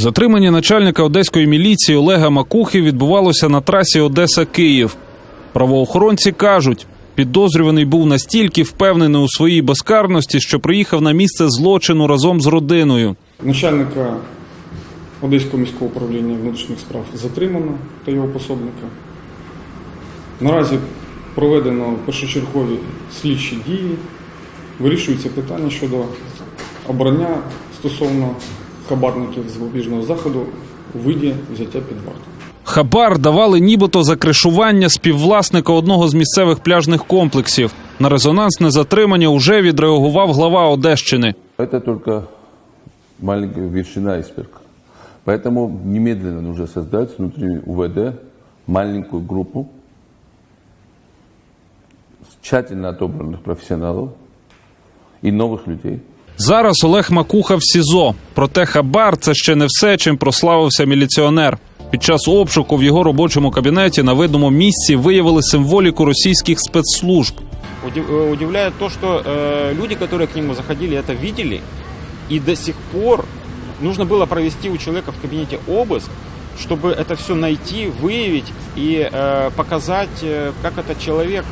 Затримання начальника одеської міліції Олега Макухи відбувалося на трасі Одеса-Київ. Правоохоронці кажуть, підозрюваний був настільки впевнений у своїй безкарності, що приїхав на місце злочину разом з родиною. Начальника Одеського міського управління внутрішніх справ затримано та його пособника. Наразі проведено першочергові слідчі дії. Вирішується питання щодо обрання стосовно хабарників запобіжного заходу у виді взяття під варту. Хабар давали нібито за кришування співвласника одного з місцевих пляжних комплексів. На резонансне затримання уже відреагував глава Одещини. Это только маленькая вершина айсберга. Поэтому немедленно нужно создать внутри УВД маленькую группу тщательно отобранных профессионалов и новых людей. Зараз Олег Макуха в СІЗО. Проте хабар це ще не все, чим прославився міліціонер. Під час обшуку в його робочому кабінеті на видному місці виявили символіку російських спецслужб. Удив- э, Удивляет то, что э, люди, которые к нему заходили, это видели, и до сих пор нужно было провести у человека в кабинете обыск, чтобы это все найти, выявить и э, показать, э, как этот человек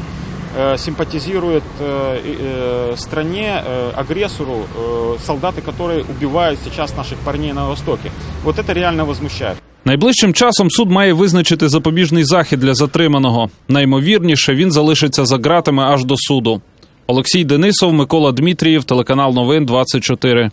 э, симпатизирует э, и, э, стране, э, агрессору, э, солдаты, которые убивают сейчас наших парней на Востоке. Вот это реально возмущает. Найближчим часом суд має визначити запобіжний захід для затриманого. Наймовірніше він залишиться за ґратами аж до суду. Олексій Денисов, Микола Дмитрієв, телеканал Новин 24.